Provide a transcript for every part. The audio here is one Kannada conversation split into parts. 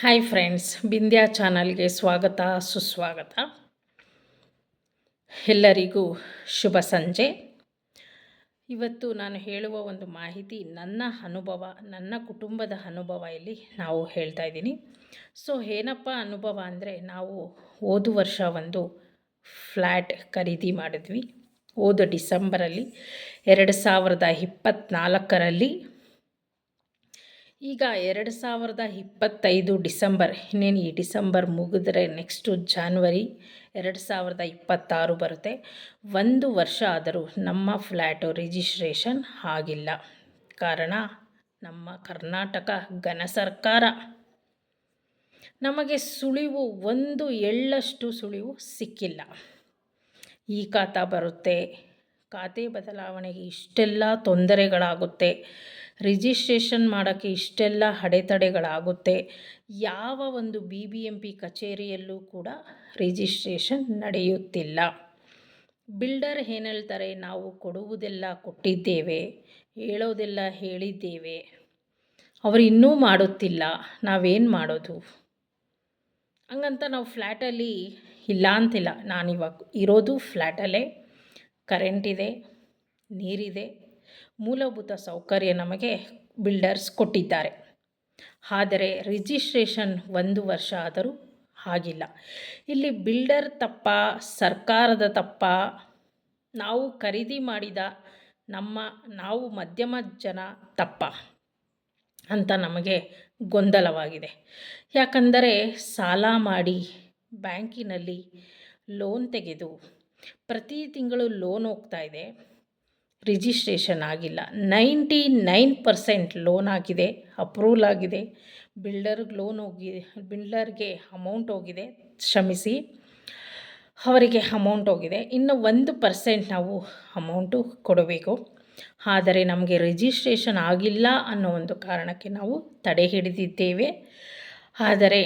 ಹಾಯ್ ಫ್ರೆಂಡ್ಸ್ ಬಿಂದ್ಯಾ ಚಾನಲ್ಗೆ ಸ್ವಾಗತ, ಸುಸ್ವಾಗತ. ಎಲ್ಲರಿಗೂ ಶುಭ ಸಂಜೆ. ಇವತ್ತು ನಾನು ಹೇಳುವ ಒಂದು ಮಾಹಿತಿ ನನ್ನ ಅನುಭವ, ನನ್ನ ಕುಟುಂಬದ ಅನುಭವ ಇಲ್ಲಿ ನಾವು ಹೇಳ್ತಾ ಇದ್ದೀನಿ. ಸೊ ಏನಪ್ಪ ಅನುಭವ ಅಂದರೆ ನಾವು ಹೋದ ವರ್ಷ ಒಂದು ಫ್ಲ್ಯಾಟ್ ಖರೀದಿ ಮಾಡಿದ್ವಿ. ಹೋದ ಡಿಸೆಂಬರಲ್ಲಿ ಎರಡು ಸಾವಿರದ ಇಪ್ಪತ್ತ್ನಾಲ್ಕರಲ್ಲಿ ಈಗ ಎರಡು ಸಾವಿರದ ಇಪ್ಪತ್ತೈದು ಡಿಸೆಂಬರ್, ಇನ್ನೇನು ಈ ಡಿಸೆಂಬರ್ ಮುಗಿದ್ರೆ ನೆಕ್ಸ್ಟು ಜಾನ್ವರಿ ಎರಡು ಸಾವಿರದ ಇಪ್ಪತ್ತಾರು ಬರುತ್ತೆ. ಒಂದು ವರ್ಷ ಆದರೂ ನಮ್ಮ ಫ್ಲ್ಯಾಟು ರಿಜಿಸ್ಟ್ರೇಷನ್ ಆಗಿಲ್ಲ. ಕಾರಣ, ನಮ್ಮ ಕರ್ನಾಟಕ ಘನ ಸರ್ಕಾರ. ನಮಗೆ ಸುಳಿವು, ಒಂದು ಎಳ್ಳಷ್ಟು ಸುಳಿವು ಸಿಕ್ಕಿಲ್ಲ. ಈ ಖಾತಾ ಬರುತ್ತೆ. ಖಾತೆ ಬದಲಾವಣೆಗೆ ಇಷ್ಟೆಲ್ಲ ತೊಂದರೆಗಳಾಗುತ್ತೆ. ರಿಜಿಸ್ಟ್ರೇಷನ್ ಮಾಡೋಕ್ಕೆ ಇಷ್ಟೆಲ್ಲ ಅಡೆತಡೆಗಳಾಗುತ್ತೆ. ಯಾವ ಒಂದು ಬಿ ಬಿ ಎಂ ಪಿ ಕಚೇರಿಯಲ್ಲೂ ಕೂಡ ರಿಜಿಸ್ಟ್ರೇಷನ್ ನಡೆಯುತ್ತಿಲ್ಲ. ಬಿಲ್ಡರ್ ಏನು ಹೇಳ್ತಾರೆ? ನಾವು ಕೊಡುವುದೆಲ್ಲ ಕೊಟ್ಟಿದ್ದೇವೆ, ಹೇಳೋದೆಲ್ಲ ಹೇಳಿದ್ದೇವೆ. ಅವರು ಇನ್ನೂ ಮಾಡುತ್ತಿಲ್ಲ. ನಾವೇನು ಮಾಡೋದು? ಹಂಗಂತ ನಾವು ಫ್ಲ್ಯಾಟಲ್ಲಿ ಇಲ್ಲ ಅಂತಿಲ್ಲ. ನಾನಿವಾಗ ಇರೋದು ಫ್ಲ್ಯಾಟಲ್ಲೇ. ಕರೆಂಟ್ ಇದೆ ನೀರಿದೆ. ಮೂಲಭೂತ ಸೌಕರ್ಯ ನಮಗೆ ಬಿಲ್ಡರ್ಸ್ ಕೊಟ್ಟಿದ್ದಾರೆ. ಆದರೆ ರಿಜಿಸ್ಟ್ರೇಷನ್ ಒಂದು ವರ್ಷ ಆದರೂ ಆಗಿಲ್ಲ. ಇಲ್ಲಿ ಬಿಲ್ಡರ್ ತಪ್ಪ, ಸರ್ಕಾರದ ತಪ್ಪ, ನಾವು ಖರೀದಿ ಮಾಡಿದ ನಮ್ಮ, ನಾವು ಮಧ್ಯಮ ಜನ ತಪ್ಪ ಅಂತ ನಮಗೆ ಗೊಂದಲವಾಗಿದೆ. ಯಾಕಂದರೆ ಸಾಲ ಮಾಡಿ ಬ್ಯಾಂಕಿನಲ್ಲಿ ಲೋನ್ ತೆಗೆದು ಪ್ರತಿ ತಿಂಗಳು ಲೋನ್ ಹೋಗ್ತಾ ಇದೆ. ರಿಜಿಸ್ಟ್ರೇಷನ್ ಆಗಿಲ್ಲ. ನೈಂಟಿ ನೈನ್ ಪರ್ಸೆಂಟ್ ಲೋನ್ ಆಗಿದೆ, ಅಪ್ರೂವಲ್ ಆಗಿದೆ. ಬಿಲ್ಡರ್ಗೆ ಲೋನ್ ಹೋಗಿ, ಬಿಲ್ಡರ್ಗೆ ಅಮೌಂಟ್ ಹೋಗಿದೆ, ಕ್ಷಮಿಸಿ. ಅವರಿಗೆ ಅಮೌಂಟ್ ಹೋಗಿದೆ. ಇನ್ನು ಒಂದು ಪರ್ಸೆಂಟ್ ನಾವು ಅಮೌಂಟು ಕೊಡಬೇಕು. ಆದರೆ ನಮಗೆ ರಿಜಿಸ್ಟ್ರೇಷನ್ ಆಗಿಲ್ಲ ಅನ್ನೋ ಒಂದು ಕಾರಣಕ್ಕೆ ನಾವು ತಡೆ ಹಿಡಿದಿದ್ದೇವೆ. ಆದರೆ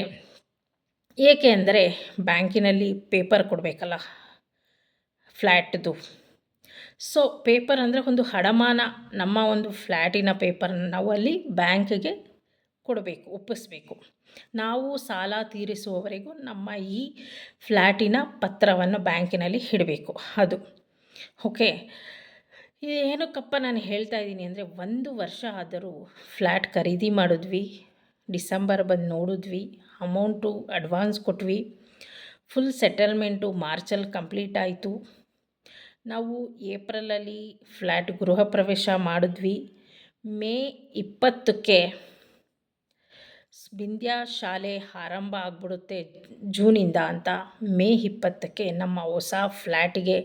ಏಕೆ ಅಂದರೆ ಬ್ಯಾಂಕಿನಲ್ಲಿ ಪೇಪರ್ ಕೊಡಬೇಕಲ್ಲ, ಫ್ಲ್ಯಾಟ್ದು. ಸೊ ಪೇಪರ್ ಅಂದರೆ ಒಂದು ಅಡಮಾನ ನಮ್ಮ ಒಂದು ಫ್ಲ್ಯಾಟಿನ ಪೇಪರನ್ನು ನಾವು ಅಲ್ಲಿ ಬ್ಯಾಂಕ್ಗೆ ಕೊಡಬೇಕು, ಒಪ್ಪಿಸ್ಬೇಕು. ನಾವು ಸಾಲ ತೀರಿಸುವವರೆಗೂ ನಮ್ಮ ಈ ಫ್ಲ್ಯಾಟಿನ ಪತ್ರವನ್ನು ಬ್ಯಾಂಕಿನಲ್ಲಿ ಇಡಬೇಕು, ಅದು. ಓಕೆ ಏನಕ್ಕಪ್ಪ ನಾನು ಹೇಳ್ತಾ ಇದ್ದೀನಿ ಅಂದರೆ, ಒಂದು ವರ್ಷ ಆದರೂ ಫ್ಲ್ಯಾಟ್ ಖರೀದಿ ಮಾಡಿದ್ವಿ, ಡಿಸೆಂಬರ್ ಬಂದು ನೋಡಿದ್ವಿ ಅಮೌಂಟು ಅಡ್ವಾನ್ಸ್ ಕೊಟ್ವಿ ಫುಲ್ ಸೆಟಲ್ಮೆಂಟು ಮಾರ್ಚಲ್ಲಿ ಕಂಪ್ಲೀಟ್ ಆಯಿತು. ನಾವು ಏಪ್ರಿಲಲ್ಲಿ ಫ್ಲ್ಯಾಟ್ ಗೃಹ ಪ್ರವೇಶ ಮಾಡಿದ್ವಿ. ಮೇ ಇಪ್ಪತ್ತಕ್ಕೆ ಬಿಂದ್ಯಾ ಶಾಲೆ ಆರಂಭ ಆಗಿಬಿಡುತ್ತೆ ಜೂನಿಂದ ಅಂತ. ಮೇ ಇಪ್ಪತ್ತಕ್ಕೆ ನಮ್ಮ ಹೊಸ ಫ್ಲ್ಯಾಟಿಗೆ,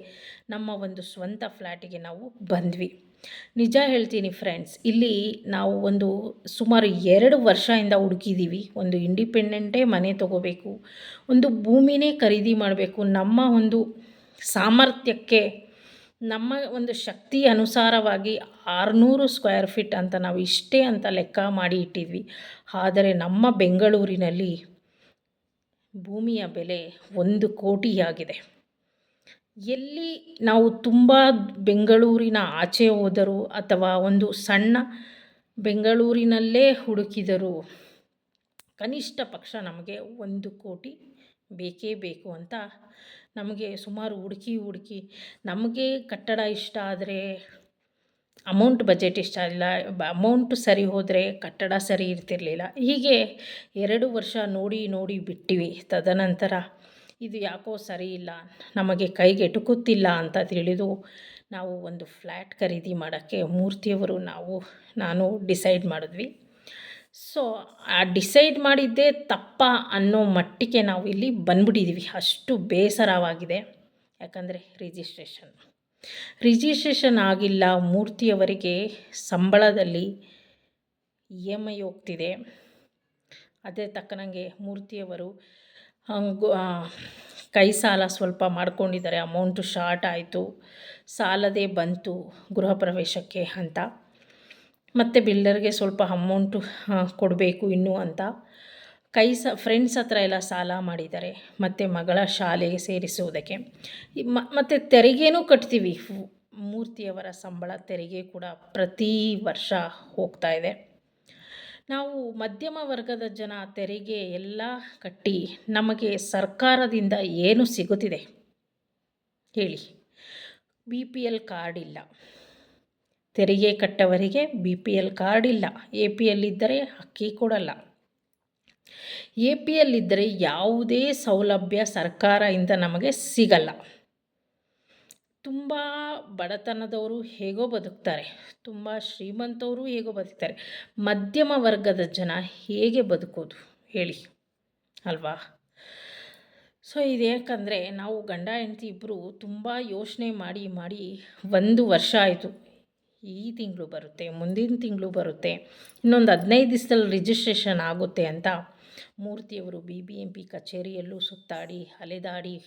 ನಮ್ಮ ಒಂದು ಸ್ವಂತ ಫ್ಲ್ಯಾಟಿಗೆ ನಾವು ಬಂದ್ವಿ. ನಿಜ ಹೇಳ್ತೀನಿ ಫ್ರೆಂಡ್ಸ್ ಇಲ್ಲಿ ನಾವು ಒಂದು ಸುಮಾರು ಎರಡು ವರ್ಷದಿಂದ ಹುಡುಕಿದ್ದೀವಿ ಒಂದು ಇಂಡಿಪೆಂಡೆಂಟೇ ಮನೆ ತಗೋಬೇಕು, ಒಂದು ಭೂಮಿನೇ ಖರೀದಿ ಮಾಡಬೇಕು. ನಮ್ಮ ಒಂದು ಸಾಮರ್ಥ್ಯಕ್ಕೆ ನಮ್ಮ ಒಂದು ಶಕ್ತಿ ಅನುಸಾರವಾಗಿ ಆರುನೂರು ಸ್ಕ್ವೇರ್ ಫೀಟ್ ಅಂತ ನಾವು ಇಷ್ಟೇ ಅಂತ ಲೆಕ್ಕ ಮಾಡಿ ಇಟ್ಟಿದ್ವಿ. ಆದರೆ ನಮ್ಮ ಬೆಂಗಳೂರಿನಲ್ಲಿ ಭೂಮಿಯ ಬೆಲೆ ಒಂದು ಕೋಟಿಯಾಗಿದೆ. ಎಲ್ಲಿ ನಾವು ತುಂಬ ಬೆಂಗಳೂರಿನ ಆಚೆ ಹೋದರೂ ಅಥವಾ ಒಂದು ಸಣ್ಣ ಬೆಂಗಳೂರಿನಲ್ಲೇ ಹುಡುಕಿದರೂ ಕನಿಷ್ಠ ಪಕ್ಷ ನಮಗೆ ಒಂದು ಕೋಟಿ ಬೇಕೇ ಬೇಕು ಅಂತ ನಮಗೆ ಸುಮಾರು ಹುಡುಕಿ ಹುಡುಕಿ ನಮಗೆ ಕಟ್ಟಡ ಇಷ್ಟ ಆದರೆ ಅಮೌಂಟ್ ಬಜೆಟ್ ಇಷ್ಟ ಇಲ್ಲ ಅಮೌಂಟ್ ಸರಿ ಹೋದರೆ ಕಟ್ಟಡ ಸರಿ ಇರ್ತಿರಲಿಲ್ಲ. ಹೀಗೆ ಎರಡು ವರ್ಷ ನೋಡಿ ನೋಡಿ ಬಿಟ್ಟಿವಿ. ತದನಂತರ ಇದು ಯಾಕೋ ಸರಿ ಇಲ್ಲ, ನಮಗೆ ಕೈಗೆಟುಕುತ್ತಿಲ್ಲ ಅಂತ ತಿಳಿದು ನಾವು ಒಂದು ಫ್ಲ್ಯಾಟ್ ಖರೀದಿ ಮಾಡೋಕ್ಕೆ ಮೂರ್ತಿಯವರು ನಾವು, ನಾನು ಡಿಸೈಡ್ ಮಾಡಿದ್ವಿ. ಸೊ ಆ ಡಿಸೈಡ್ ಮಾಡಿದ್ದೇ ತಪ್ಪ ಅನ್ನೋ ಮಟ್ಟಿಗೆ ನಾವು ಇಲ್ಲಿ ಬಂದ್ಬಿಟ್ಟಿದ್ದೀವಿ ಅಷ್ಟು ಬೇಸರವಾಗಿದೆ. ಯಾಕಂದರೆ ರಿಜಿಸ್ಟ್ರೇಷನ್ ರಿಜಿಸ್ಟ್ರೇಷನ್ ಆಗಿಲ್ಲ, ಮೂರ್ತಿಯವರಿಗೆ ಸಂಬಳದಲ್ಲಿ ಇ ಎಂ ಐ ಹೋಗ್ತಿದೆ. ಅದೇ ತಕ್ಕನಂಗೆ ಮೂರ್ತಿಯವರು ಕೈ ಸಾಲ ಸ್ವಲ್ಪ ಮಾಡ್ಕೊಂಡಿದ್ದಾರೆ. ಅಮೌಂಟು ಶಾರ್ಟ್ ಆಯಿತು. ಸಾಲದೇ ಬಂತು ಗೃಹ ಪ್ರವೇಶಕ್ಕೆ ಅಂತ. ಮತ್ತು ಬಿಲ್ಡರ್ಗೆ ಸ್ವಲ್ಪ ಅಮೌಂಟು ಕೊಡಬೇಕು ಇನ್ನೂ ಅಂತ. ಕೈ ಸ ಫ್ರೆಂಡ್ಸ್ ಹತ್ರ ಎಲ್ಲ ಸಾಲ ಮಾಡಿದ್ದಾರೆ, ಮತ್ತು ಮಗಳ ಶಾಲೆಗೆ ಸೇರಿಸುವುದಕ್ಕೆ. ಮತ್ತು ತೆರಿಗೆನೂ ಕಟ್ತೀವಿ. ಮೂರ್ತಿಯವರ ಸಂಬಳ ತೆರಿಗೆ ಕೂಡ ಪ್ರತಿ ವರ್ಷ ಹೋಗ್ತಾ ಇದೆ. ನಾವು ಮಧ್ಯಮ ವರ್ಗದ ಜನ ತೆರಿಗೆ ಎಲ್ಲ ಕಟ್ಟಿ ನಮಗೆ ಸರ್ಕಾರದಿಂದ ಏನು ಸಿಗುತ್ತಿದೆ? ಹೇಳಿ. ಬಿ ಪಿ ಎಲ್ ಕಾರ್ಡ್ ಇಲ್ಲ. ತೆರಿಗೆ ಕಟ್ಟವರಿಗೆ ಬಿ ಪಿ ಎಲ್ ಕಾರ್ಡ್ ಇಲ್ಲ. ಎ ಪಿ ಎಲ್ ಇದ್ದರೆ ಅಕ್ಕಿ ಕೊಡಲ್ಲ. ಎ ಪಿ ಎಲ್ ಇದ್ದರೆ ಯಾವುದೇ ಸೌಲಭ್ಯ ಸರ್ಕಾರದಿಂದ ನಮಗೆ ಸಿಗಲ್ಲ. ತುಂಬ ಬಡತನದವರು ಹೇಗೋ ಬದುಕ್ತಾರೆ. ತುಂಬ ಶ್ರೀಮಂತವರು ಹೇಗೋ ಬದುಕ್ತಾರೆ. ಮಧ್ಯಮ ವರ್ಗದ ಜನ ಹೇಗೆ ಬದುಕೋದು ಹೇಳಿ. ಅಲ್ವಾ? ಸೊ ಇದು ಯಾಕಂದರೆ ನಾವು ಗಂಡ ಹೆಂಡತಿ ಇಬ್ಬರು ತುಂಬ ಯೋಚನೆ ಮಾಡಿ ಮಾಡಿ ಒಂದು ವರ್ಷ ಆಯಿತು. ಈ ತಿಂಗಳು ಬರುತ್ತೆ, ಮುಂದಿನ ತಿಂಗಳು ಬರುತ್ತೆ. ಇನ್ನೊಂದು ಹದಿನೈದು ದಿವಸದಲ್ಲಿ ರಿಜಿಸ್ಟ್ರೇಷನ್ ಆಗುತ್ತೆ ಅಂತ ಮೂರ್ತಿಯವರು ಬಿ ಬಿ ಎಂ ಪಿ ಕಚೇರಿಯಲ್ಲೂ ಸುತ್ತಾಡಿ, ಅಲೆದಾಡಿ,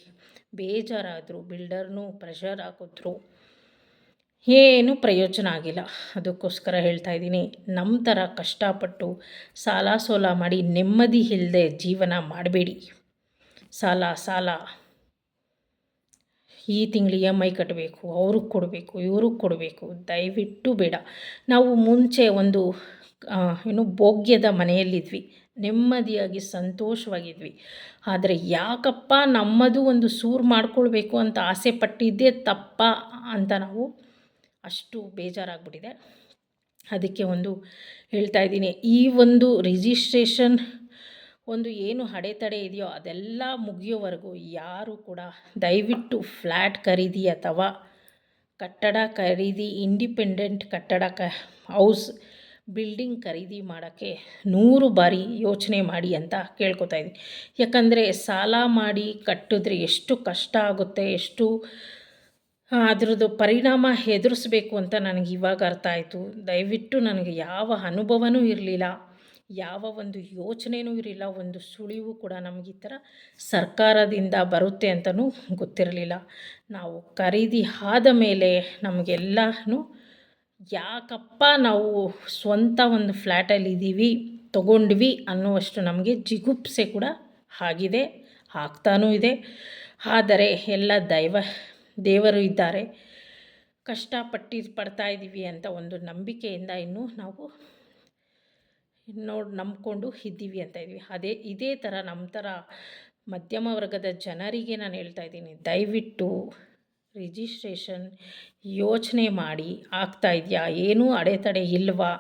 ಬೇಜಾರಾದರು, ಬಿಲ್ಡರ್ನೂ ಪ್ರೆಷರ್ ಹಾಕಿದ್ರು. ಏನೂ ಪ್ರಯೋಜನ ಆಗಿಲ್ಲ. ಅದಕ್ಕೋಸ್ಕರ ಹೇಳ್ತಾ ಇದ್ದೀನಿ ನಮ್ಮ ಥರ ಕಷ್ಟಪಟ್ಟು ಸಾಲ ಸೋಲ ಮಾಡಿ ನೆಮ್ಮದಿ ಇಲ್ಲದೆ ಜೀವನ ಮಾಡಬೇಡಿ. ಸಾಲ ಸಾಲ. ಈ ತಿಂಗಳು ಇ ಎಂ ಐ ಕಟ್ಟಬೇಕು ಅವ್ರಿಗೆ ಕೊಡಬೇಕು, ಇವ್ರಿಗೆ ಕೊಡಬೇಕು. ದಯವಿಟ್ಟು ಬೇಡ. ನಾವು ಮುಂಚೆ ಒಂದು ಏನು ಭೋಗ್ಯದ ಮನೆಯಲ್ಲಿದ್ವಿ. ನೆಮ್ಮದಿಯಾಗಿ ಸಂತೋಷವಾಗಿದ್ವಿ. ಆದರೆ ಯಾಕಪ್ಪ ನಮ್ಮದು ಒಂದು ಸೂರು ಮಾಡ್ಕೊಳ್ಬೇಕು ಅಂತ ಆಸೆ ಪಟ್ಟಿದ್ದೇ ತಪ್ಪ ಅಂತ ನಾವು ಅಷ್ಟು ಬೇಜಾರಾಗ್ಬಿಟ್ಟಿದೆ. ಅದಕ್ಕೆ ಒಂದು ಹೇಳ್ತಾ ಇದ್ದೀನಿ, ಈ ಒಂದು ರಿಜಿಸ್ಟ್ರೇಷನ್ ಒಂದು ಏನು ಅಡೆತಡೆ ಇದೆಯೋ ಅದೆಲ್ಲ ಮುಗಿಯೋವರೆಗೂ ಯಾರು ಕೂಡ ದಯವಿಟ್ಟು ಫ್ಲ್ಯಾಟ್ ಖರೀದಿ ಅಥವಾ ಕಟ್ಟಡ ಖರೀದಿ, ಇಂಡಿಪೆಂಡೆಂಟ್ ಕಟ್ಟಡ ಕ, ಹೌಸ್ ಬಿಲ್ಡಿಂಗ್ ಖರೀದಿ ಮಾಡೋಕ್ಕೆ ನೂರು ಬಾರಿ ಯೋಚನೆ ಮಾಡಿ ಅಂತ ಕೇಳ್ಕೊತಾ ಇದ್ದೀನಿ. ಯಾಕಂದರೆ ಸಾಲ ಮಾಡಿ ಕಟ್ಟಿದ್ರೆ ಎಷ್ಟು ಕಷ್ಟ ಆಗುತ್ತೆ, ಎಷ್ಟು ಅದರದ್ದು ಪರಿಣಾಮ ಎದುರಿಸ್ಬೇಕು ಅಂತ ನನಗೆ ಇವಾಗ ಅರ್ಥ ಆಯಿತು. ದಯವಿಟ್ಟು ನನಗೆ ಯಾವ ಅನುಭವವೂ ಇರಲಿಲ್ಲ. ಯಾವ ಒಂದು ಯೋಚನೆಯೂ ಇರಲಿಲ್ಲ, ಒಂದು ಸುಳಿವು ಕೂಡ ನಮಗೆ ಈ ಥರ ಸರ್ಕಾರದಿಂದ ಬರುತ್ತೆ ಅಂತಲೂ ಗೊತ್ತಿರಲಿಲ್ಲ. ನಾವು ಖರೀದಿ ಆದ ಮೇಲೆ ನಮಗೆಲ್ಲನೂ, ಯಾಕಪ್ಪ ನಾವು ಸ್ವಂತ ಒಂದು ಫ್ಲ್ಯಾಟಲ್ಲಿ ಇದ್ದೀವಿ, ತಗೊಂಡ್ವಿ ಅನ್ನುವಷ್ಟು ನಮಗೆ ಜಿಗುಪ್ಸೆ ಕೂಡ ಆಗಿದೆ, ಆಗ್ತಾನೂ ಇದೆ. ಆದರೆ ಎಲ್ಲ ದೈವ, ದೇವರು ಇದ್ದಾರೆ. ಕಷ್ಟಪಟ್ಟು ಪಡ್ತಾ ಇದ್ದೀವಿ ಅಂತ ಒಂದು ನಂಬಿಕೆಯಿಂದ ಇನ್ನೂ ನಾವು ನೋಡಿ ನಂಬಿಕೊಂಡು ಇದ್ದೀವಿ ಅಂತ ಇದ್ದೀವಿ. ಅದೇ, ಇದೇ ಥರ ನಮ್ಮ ಥರ ಮಧ್ಯಮ ವರ್ಗದ ಜನರಿಗೆ ನಾನು ಹೇಳ್ತಾ ಇದ್ದೀನಿ. ದಯವಿಟ್ಟು ರಿಜಿಸ್ಟ್ರೇಷನ್ ಯೋಚನೆ ಮಾಡಿ, ಆಗ್ತಾ ಇದೆಯಾ? ಏನೂ ಅಡೆತಡೆ ಇಲ್ವಾ?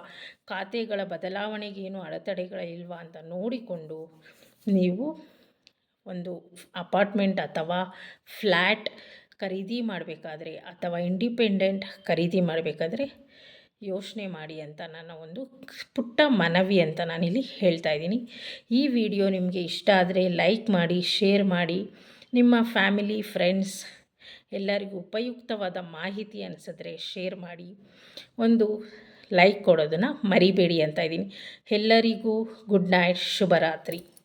ಖಾತೆಗಳ ಬದಲಾವಣೆಗೆ ಏನು ಅಡೆತಡೆಗಳ ಇಲ್ವಾ ಅಂತ ನೋಡಿಕೊಂಡು ನೀವು ಒಂದು ಅಪಾರ್ಟ್ಮೆಂಟ್ ಅಥವಾ ಫ್ಲ್ಯಾಟ್ ಖರೀದಿ ಮಾಡಬೇಕಾದ್ರೆ ಅಥವಾ ಇಂಡಿಪೆಂಡೆಂಟ್ ಖರೀದಿ ಮಾಡಬೇಕಾದ್ರೆ ಯೋಚನೆ ಮಾಡಿ ಅಂತ ನನ್ನ ಒಂದು ಪುಟ್ಟ ಮನವಿ ಅಂತ ನಾನಿಲ್ಲಿ ಹೇಳ್ತಾ ಇದ್ದೀನಿ. ಈ ವಿಡಿಯೋ ನಿಮಗೆ ಇಷ್ಟ ಆದರೆ ಲೈಕ್ ಮಾಡಿ, ಶೇರ್ ಮಾಡಿ. ನಿಮ್ಮ ಫ್ಯಾಮಿಲಿ, ಫ್ರೆಂಡ್ಸ್ ಎಲ್ಲರಿಗೂ ಉಪಯುಕ್ತವಾದ ಮಾಹಿತಿ ಅನಿಸಿದ್ರೆ ಶೇರ್ ಮಾಡಿ. ಒಂದು ಲೈಕ್ ಕೊಡೋದನ್ನು ಮರಿಬೇಡಿ ಅಂತ ಇದ್ದೀನಿ. ಎಲ್ಲರಿಗೂ ಗುಡ್ ನೈಟ್, ಶುಭರಾತ್ರಿ.